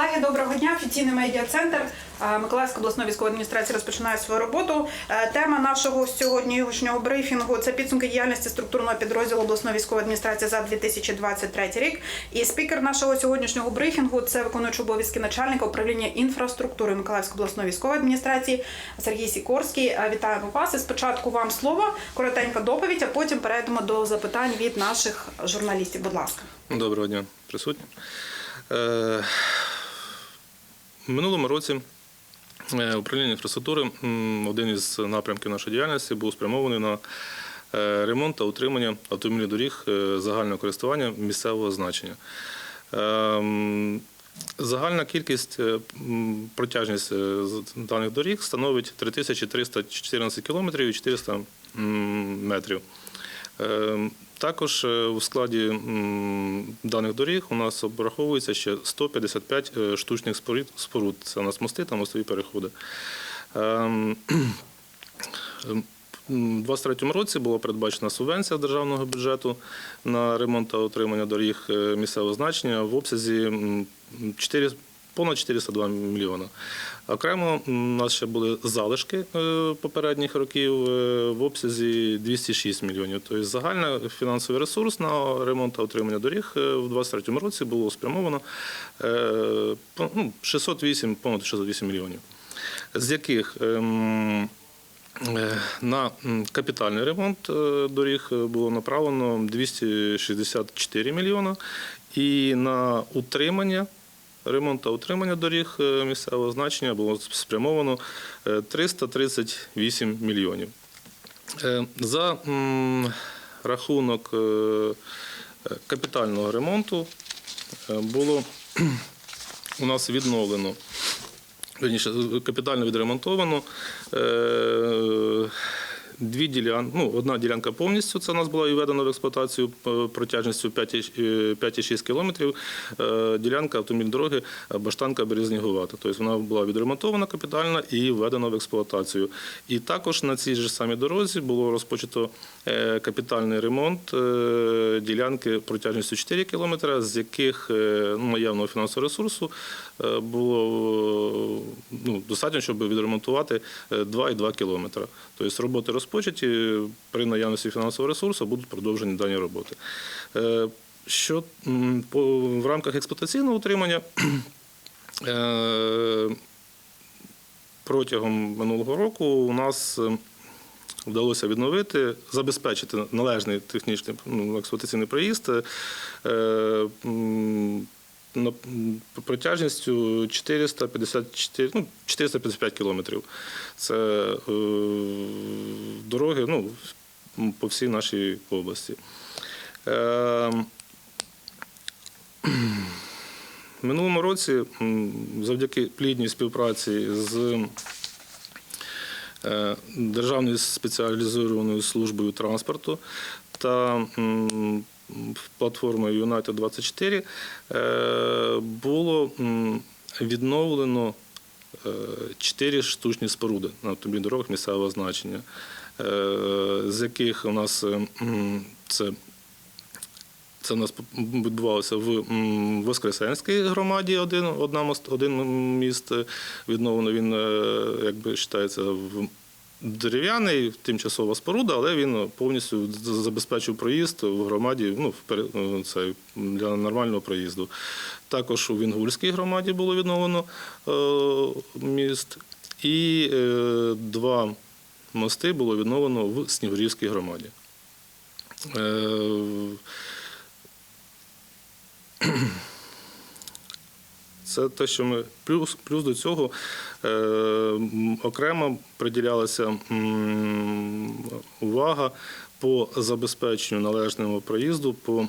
Колеги, доброго дня. Офіційний медіа-центр е, Миколаївської обласної військової адміністрації розпочинає свою роботу. Е, Тема нашого сьогоднішнього брифінгу це підсумки діяльності структурного підрозділу обласної військової адміністрації за 2023 рік. І спікер нашого сьогоднішнього брифінгу це виконуючий обов'язки начальника управління інфраструктури Миколаївської обласної військової адміністрації Сергій Сікорський. Е, Вітаємо вас. І спочатку вам слово, коротенька доповідь, а потім перейдемо до запитань від наших журналістів. Будь ласка. Доброго дня, присутні. Минулому році е, управління інфраструктури один із напрямків нашої діяльності був спрямований на е, ремонт та утримання автомобільних доріг е, загального користування місцевого значення. Ем, Загальна кількість протяжність даних доріг становить 3314 кілометрів і 400 метрів. Також е, у складі даних доріг у нас обраховується ще 155 е, штучних споруд. Це у нас мости та мостові переходи. Ем, ем, У 2023 році була передбачена субвенція з державного бюджету на ремонт та утримання доріг е, місцевого значення в обсязі м, 4, понад 402 мільйона. Окремо у нас ще були залишки е, попередніх років е, в обсязі 206 мільйонів. Тобто загальний фінансовий ресурс на ремонт та утримання доріг е, в 2023 році було спрямовано е, по- ну, 608, понад 608 мільйонів. З яких ем, На капітальний ремонт доріг було направлено 264 мільйона, і на утримання, ремонт та утримання доріг е, місцевого значення було спрямовано е, 338 мільйонів. Е, За рахунок е, е, капітального ремонту е, було у нас відновлено капітально відремонтовано. Е, Дві ділянки, ну, одна ділянка повністю це у нас була і введена в експлуатацію е, протяжністю 5,6 5,6 кілометрів. Е, Ділянка автомобільної дороги Баштанка Березнігувата. Тобто вона була відремонтована капітально і введена в експлуатацію. І також на цій ж самій дорозі було розпочато е, капітальний ремонт е, ділянки протяжністю 4 кілометри, з яких е, ну, наявного фінансового ресурсу е, було е, ну, достатньо, щоб відремонтувати е, 2,2 кілометри. Тобто роботи розпочаті, при наявності фінансового ресурсу будуть продовжені дані роботи. Е, Що в рамках експлуатаційного утримання е, протягом минулого року у нас е, вдалося відновити, забезпечити належний технічний ну, експлуатаційний проїзд е, протяжністю 454, ну, 455 кілометрів. Це е, дороги ну, по всій нашій області. Е, минулому році, завдяки плідній співпраці з е, Державною спеціалізованою службою транспорту та платформою United 24 е, було відновлено е, чотири штучні споруди на автомобільних дорогах місцевого значення, е, з яких у нас е, це це у нас відбувалося в Воскресенській громаді. Один, одна один міст відновлено. Він якби вважається в дерев'яний, тимчасова споруда, але він повністю забезпечив проїзд в громаді. Ну, е, це для нормального проїзду. Також у Вінгульській громаді було відновлено е, міст, і е, два мости було відновлено в Снігурівській громаді. Е, Це те, що ми плюс, плюс до цього е, окремо приділялася увага по забезпеченню належного проїзду по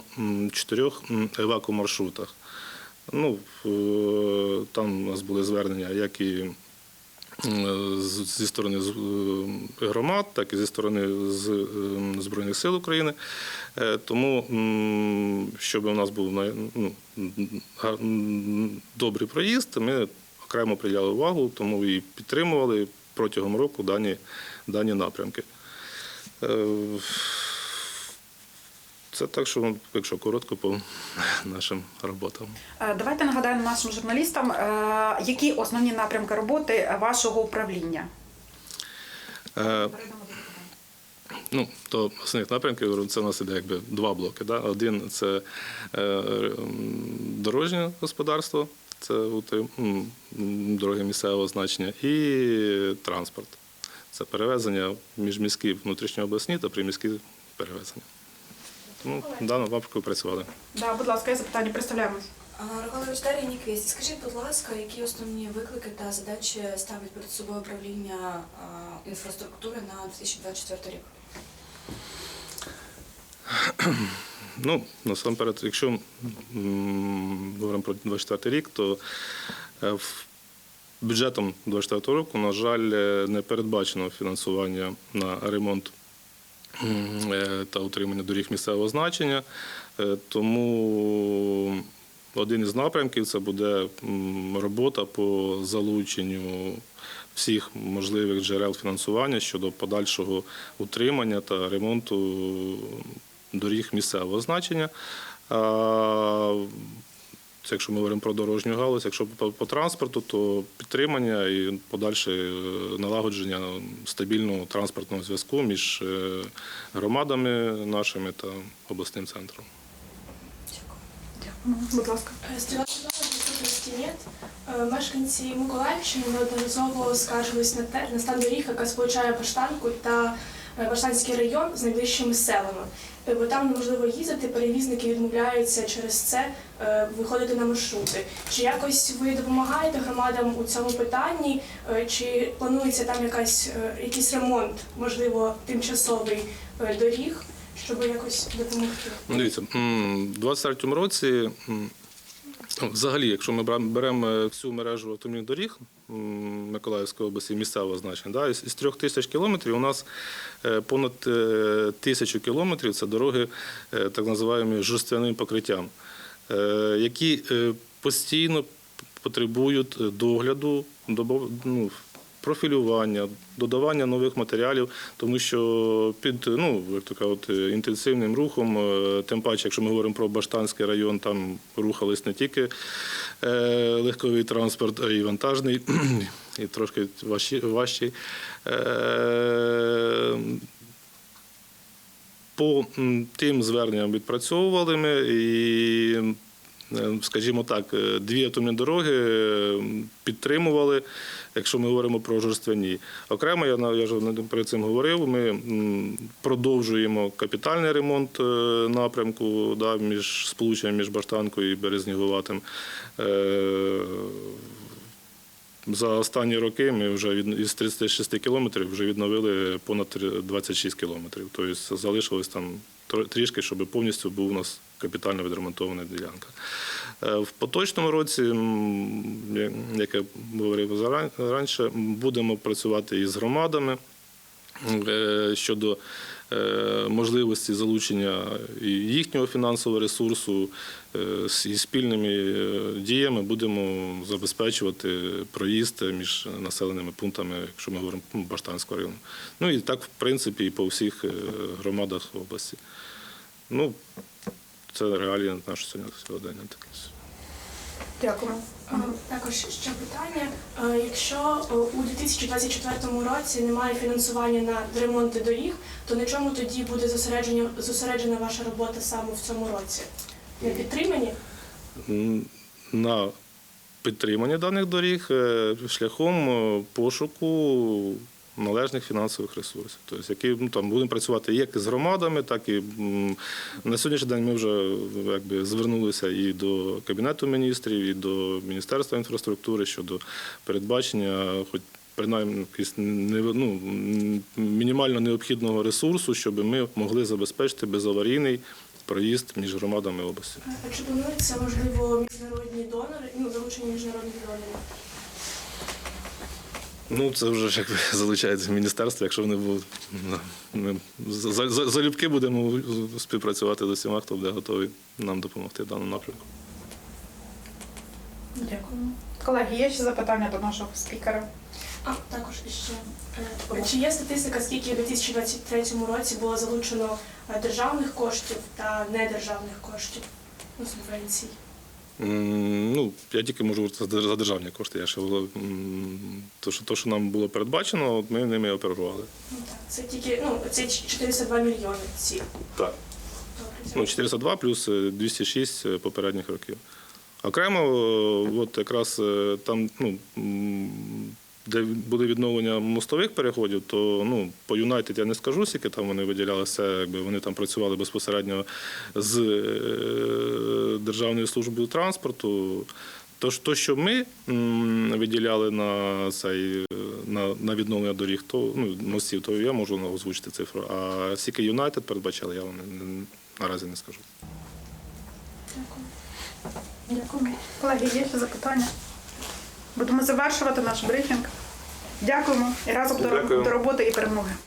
чотирьох евакомаршрутах. Ну, е, там у нас були звернення, як і зі сторони е, громад, так і зі сторони з е, Збройних сил України. Е, Тому, щоб у нас був ну, добрий проїзд, ми окремо приділяли увагу, тому і підтримували протягом року дані, дані напрямки. Це так, що ну, якщо коротко по нашим роботам. Е, Давайте нагадаємо нашим журналістам, е, які основні напрямки роботи вашого управління. Е, Ну, то основних напрямків це у нас іде якби два блоки. Да? Один це е, дорожнє господарство, це дороги місцевого значення, і транспорт. Це перевезення міжміські внутрішньообласні та приміські перевезення. Тому в даному випадку працювали. Да, будь ласка, є запитання, представляємось. Роколович Дар'я Ніквіст, скажіть, будь ласка, які основні виклики та задачі ставить перед собою управління інфраструктури на 2024 рік? Ну, насамперед, якщо говоримо про 24 рік, то е, в- бюджетом 24 року, на жаль, е, не передбачено фінансування на ремонт та утримання доріг місцевого значення. Е, Тому один із напрямків це буде робота по залученню всіх можливих джерел фінансування щодо подальшого утримання та ремонту доріг місцевого значення. Це якщо ми говоримо про дорожню галузь, якщо по, по транспорту, то підтримання і подальше е, налагодження стабільного транспортного зв'язку між е, громадами нашими та обласним центром. Ну, Будь ласка. Доступності нет. Е, Мешканці Миколаївщини неодноразово скаржились на те на стан доріг, яка сполучає Баштанку та е, Баштанський район з найближчими селами. Е, Бо там неможливо їздити, перевізники відмовляються через це е, виходити на маршрути. Чи якось ви допомагаєте громадам у цьому питанні? Е, Чи планується там якась якийсь ремонт, можливо, тимчасовий доріг, щоб якось допомогти? Ну, Дивіться, в 23-му році, взагалі, якщо ми беремо е, всю мережу автомобільних доріг Миколаївської області місцевого значення, да, із, трьох тисяч кілометрів у нас е, понад е, тисячу кілометрів це дороги так називаємо жорсткяним покриттям, які постійно потребують догляду, ну, профілювання, додавання нових матеріалів, тому що під ну, як то кажуть, інтенсивним рухом, е, тим паче, якщо ми говоримо про Баштанський район, там рухались не тільки е, легковий транспорт, а й вантажний, і трошки важчий. Е, по тим зверненням відпрацьовували ми і, е, скажімо так, е, дві атомні дороги е, підтримували, якщо ми говоримо про жорстверні. Окремо, я, я ж перед цим говорив, ми продовжуємо капітальний ремонт е, напрямку да, між сполученням між Баштанкою і Березніговатим. Е, за останні роки ми вже від із 36 кілометрів вже відновили понад 26 кілометрів. Тобто залишилось там трішки, щоб повністю був у нас капітально відремонтована ділянка. Е, В поточному році, як я говорив раніше, будемо працювати із громадами е, щодо е, можливості залучення їхнього фінансового ресурсу і спільними діями будемо забезпечувати проїзд між населеними пунктами, якщо ми говоримо про Баштанського району. Ну і так, в принципі, і по всіх громадах області. Ну, це реалії нашого сьогодні- сьогодення. таке. Дякую. Також ще питання. Якщо у 2024 році немає фінансування на ремонти доріг, то на чому тоді буде зосередження зосереджена ваша робота саме в цьому році? На підтриманні? На підтримання даних доріг е, шляхом е, пошуку належних фінансових ресурсів. Тобто, які ну, там будемо працювати як з громадами, так і на сьогоднішній день ми вже якби звернулися і до Кабінету міністрів, і до Міністерства інфраструктури щодо передбачення, хоч принаймні ну, мінімально необхідного ресурсу, щоб ми могли забезпечити безаварійний проїзд між громадами області. А чи плануються можливо міжнародні донори, ну залучення міжнародних донорів? Ну, це вже ж якби залучається міністерство, якщо вони будуть. ну, Ми за- за- залюбки будемо співпрацювати з усіма, хто буде готовий нам допомогти в даному напрямку. Дякую. Колеги, є ще запитання до нашого спікера? А також ще е, чи є статистика, скільки у 2023 році було залучено е, державних коштів та недержавних коштів у субвенцій? Ну, я тільки можу говорити за державні кошти. Я ще то, що, то, що нам було передбачено, от ми ними оперували. Ну це тільки ну це 402 мільйони. Ці Так. Ну, 402 плюс е, 206 попередніх років. Окремо, е, от якраз е, там, ну, де буде відновлення мостових переходів, то ну, по Юнайтед я не скажу, скільки там вони виділяли все, якби вони там працювали безпосередньо з е, Державною службою транспорту. То, що- то, що ми виділяли на цей на, на відновлення доріг, то ну мостів, то я можу озвучити цифру. А скільки Юнайтед передбачали, я вам наразі не скажу. Дякую. Дякую. Колеги, є ще запитання? Будемо завершувати наш брифінг. Дякуємо і разом до, до роботи і перемоги.